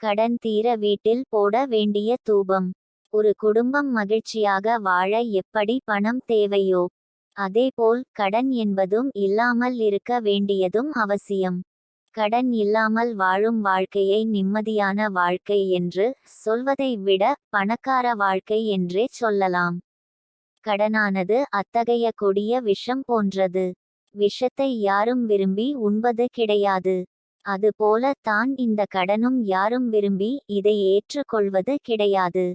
கடன் தீர வீட்டில் போட வேண்டிய தூபம். ஒரு குடும்பம் மகிழ்ச்சியாக வாழ எப்படி பணம் தேவையோ அதேபோல் கடன் என்பதும் இல்லாமல் இருக்க வேண்டியதும் அவசியம். கடன் இல்லாமல் வாழும் வாழ்க்கையை நிம்மதியான வாழ்க்கை என்று சொல்வதை விட பணக்கார வாழ்க்கை என்றே சொல்லலாம். கடனானது அத்தகைய கொடிய விஷம் போன்றது. விஷத்தை யாரும் விரும்பி உண்பது கிடையாது. அதுபோல தான் இந்த கடனும் யாரும் விரும்பி இதை ஏற்றுக்கொள்வது கிடையாது.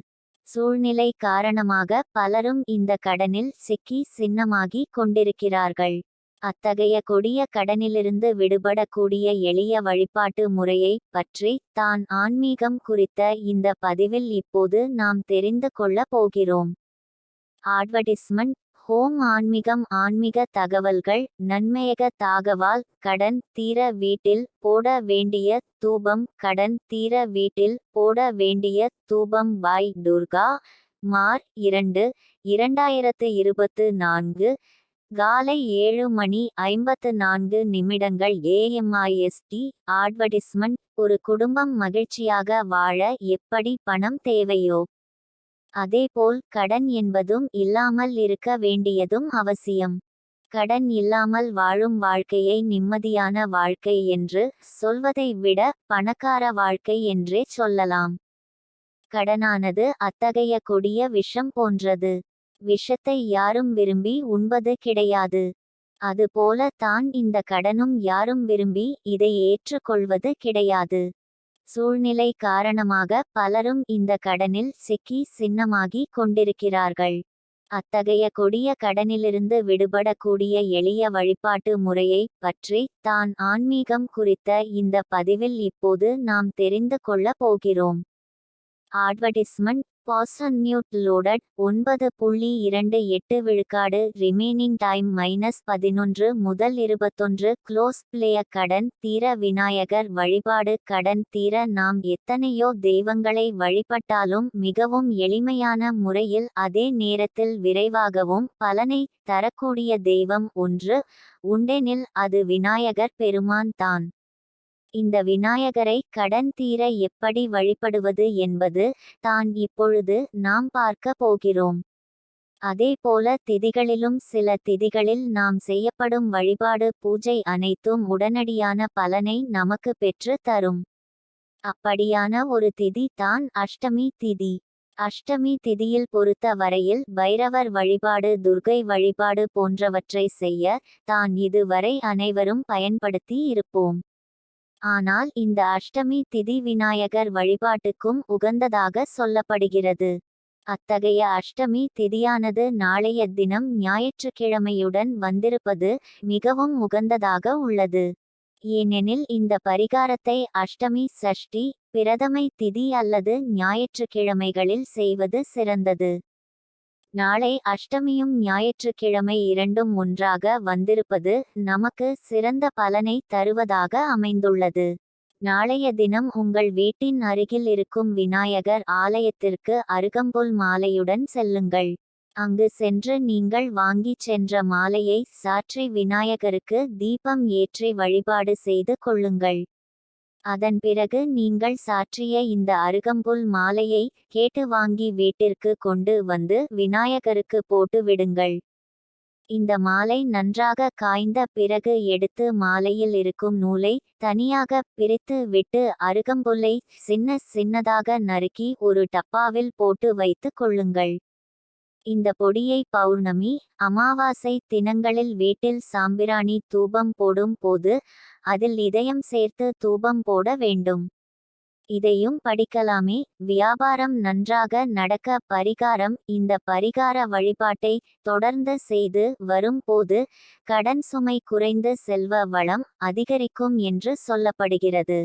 சூழ்நிலை காரணமாக பலரும் இந்த கடனில் சிக்கி சின்னமாகி கொண்டிருக்கிறார்கள். அத்தகைய கொடிய கடனிலிருந்து விடுபடக்கூடிய எளிய வழிபாட்டு முறையை பற்றி தான் ஆன்மீகம் குறித்த இந்த பதிவில் இப்போது நாம் தெரிந்து கொள்ள போகிறோம். அட்வர்டைஸ்மெண்ட் ஹோம் ஆன்மீகம் ஆன்மீக தகவல்கள் நன்மையக தாகவால் கடன் தீர வீட்டில் போட வேண்டிய தூபம் கடன் தீர வீட்டில் போட வேண்டிய தூபம் பாய் துர்கா மார் இரண்டு இரண்டாயிரத்து இருபத்து நான்கு காலை ஏழு மணி ஐம்பத்து நான்கு நிமிடங்கள் ஏஎம்ஐஎஸ்டி அட்வர்டிஸ்மெண்ட் ஒரு குடும்பம் மகிழ்ச்சியாக வாழ எப்படி பணம் தேவையோ? அதேபோல் கடன் என்பதும் இல்லாமல் இருக்க வேண்டியதும் அவசியம். கடன் இல்லாமல் வாழும் வாழ்க்கையை நிம்மதியான வாழ்க்கை என்று சொல்வதை விட பணக்கார வாழ்க்கை என்றே சொல்லலாம். கடனானது அத்தகைய கொடிய விஷம் போன்றது. விஷத்தை யாரும் விரும்பி உண்பது கிடையாது. அதுபோல தான் இந்த கடனும் யாரும் விரும்பி இதை ஏற்றுக்கொள்வது கிடையாது. சூழ்நிலை காரணமாக பலரும் இந்த கடனில் சிக்கி சின்னமாகி கொண்டிருக்கிறார்கள். அத்தகைய கொடிய கடனிலிருந்து விடுபடக்கூடிய எளிய வழிபாட்டு முறையை பற்றி தான் ஆன்மீகம் குறித்த இந்த பதிவில் இப்போது நாம் தெரிந்து கொள்ள போகிறோம். அட்வர்டிஸ்மெண்ட் பாஸ்டன் நியூட் லோடட் ஒன்பது புள்ளி இரண்டு எட்டு விழுக்காடு ரிமைனிங் டைம் மைனஸ் பதினொன்று முதல் இருபத்தொன்று க்ளோஸ் பிளேய கடன் தீர விநாயகர் வழிபாடு கடன் தீர நாம் எத்தனையோ தெய்வங்களை வழிபட்டாலும் மிகவும் எளிமையான முறையில் அதே நேரத்தில் விரைவாகவும் பலனை தரக்கூடிய தெய்வம் ஒன்று உண்டெனில் அது விநாயகர் பெருமான் தான். இந்த விநாயகரை கடன் தீர எப்படி வழிபடுவது என்பது தான் இப்பொழுது நாம் பார்க்க போகிறோம். அதேபோல திதிகளிலும் சில திதிகளில் நாம் செய்யப்படும் வழிபாடு பூஜை அனைத்தும் உடனடியான பலனை நமக்கு பெற்று தரும். அப்படியான ஒரு திதி தான் அஷ்டமி திதி. அஷ்டமி திதியில் பொறுத்த வரையில் பைரவர் வழிபாடு துர்கை வழிபாடு போன்றவற்றை செய்ய தான் இதுவரை அனைவரும் பயன்படுத்தி இருப்போம். ஆனால் இந்த அஷ்டமி திதி விநாயகர் வழிபாட்டுக்கும் உகந்ததாக சொல்லப்படுகிறது. அத்தகைய அஷ்டமி திதியானது நாளைய தினம் ஞாயிற்றுக்கிழமையுடன் வந்திருப்பது மிகவும் உகந்ததாக உள்ளது. ஏனெனில் இந்த பரிகாரத்தை அஷ்டமி சஷ்டி பிரதமை திதி அல்லது ஞாயிற்றுக்கிழமைகளில் செய்வது சிறந்தது. நாளை அஷ்டமியும் ஞாயிற்றுக்கிழமை இரண்டும் ஒன்றாக வந்திருப்பது நமக்கு சிறந்த பலனை தருவதாக அமைந்துள்ளது. நாளைய தினம் உங்கள் வீட்டின் அருகில் இருக்கும் விநாயகர் ஆலயத்திற்கு அருகம்புல் மாலையுடன் செல்லுங்கள். அங்கு சென்று நீங்கள் வாங்கிச் சென்ற மாலையை சாற்றி விநாயகருக்கு தீபம் ஏற்றி வழிபாடு செய்து கொள்ளுங்கள். அதன் பிறகு நீங்கள் சாற்றிய இந்த அருகம்புல் மாலையை கேட்டு வாங்கி வீட்டிற்கு கொண்டு வந்து விநாயகருக்கு போட்டு விடுங்கள். இந்த மாலை நன்றாக காய்ந்த பிறகு எடுத்து மாலையில் இருக்கும் நூலை தனியாக பிரித்து விட்டு அருகம்புல்லை சின்ன சின்னதாக நறுக்கி ஒரு டப்பாவில் போட்டு வைத்து கொள்ளுங்கள். இந்த பொடியை பௌர்ணமி அமாவாசை தினங்களில் வீட்டில் சாம்பிராணி தூபம் போடும் போது அதில் இதயம் சேர்த்து தூபம் போட வேண்டும். இதையும் படிக்கலாமே. வியாபாரம் நன்றாக நடக்க பரிகாரம். இந்த பரிகார வழிபாட்டை தொடர்ந்து செய்து வரும்போது கடன் சுமை குறைந்து செல்வ வளம் அதிகரிக்கும் என்று சொல்லப்படுகிறது.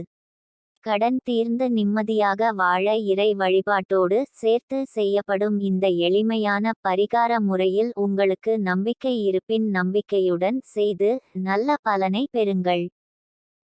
கடன் தீர்ந்து நிம்மதியாக வாழ இறை வழிபாட்டோடு சேர்த்து செய்யப்படும் இந்த எளிமையான பரிகார முறையில் உங்களுக்கு நம்பிக்கை இருப்பின் நம்பிக்கையுடன் செய்து நல்ல பலனை பெறுங்கள்.